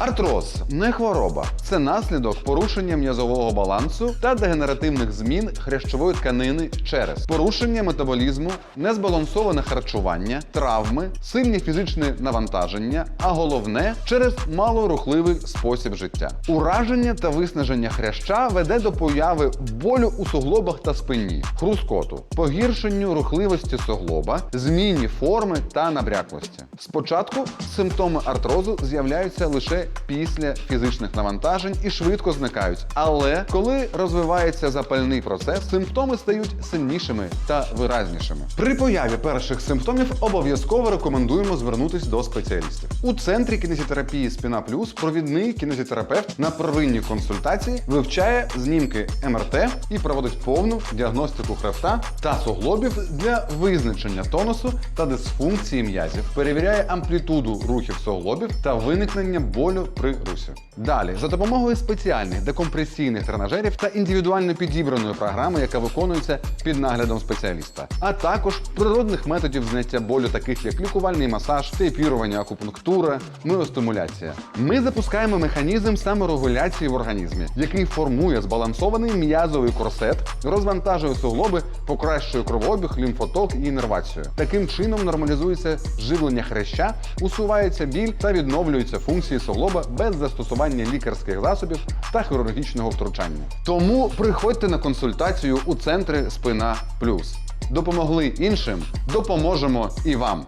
Артроз не хвороба, це наслідок порушення м'язового балансу та дегенеративних змін хрящової тканини через порушення метаболізму, незбалансоване харчування, травми, сильні фізичні навантаження, а головне через малорухливий спосіб життя. Ураження та виснаження хряща веде до появи болю у суглобах та спині, хрускоту, погіршенню рухливості суглоба, зміні форми та набряклості. Спочатку симптоми артрозу з'являються лише після фізичних навантажень і швидко зникають. Але коли розвивається запальний процес, симптоми стають сильнішими та виразнішими. При появі перших симптомів обов'язково рекомендуємо звернутися до спеціалістів. У центрі кінезітерапії Спіна Плюс провідний кінезітерапевт на первинній консультації вивчає знімки МРТ і проводить повну діагностику хребта та суглобів для визначення тонусу та дисфункції м'язів, перевіряє амплітуду рухів суглобів та виникнення болю при русі. Далі, за допомогою спеціальних декомпресійних тренажерів та індивідуально підібраної програми, яка виконується під наглядом спеціаліста, а також природних методів зняття болю, таких як лікувальний масаж, тейпірування, акупунктура, миостимуляція. Ми запускаємо механізм саморегуляції в організмі, який формує збалансований м'язовий корсет, розвантажує суглоби, покращує кровообіг, лімфоток і іннервацію. Таким чином нормалізується живлення хреща, усувається біль та відновлюються функції суглоба без застосування лікарських засобів та хірургічного втручання. Тому приходьте на консультацію у центри Спина Плюс. Допомогли іншим, допоможемо і вам.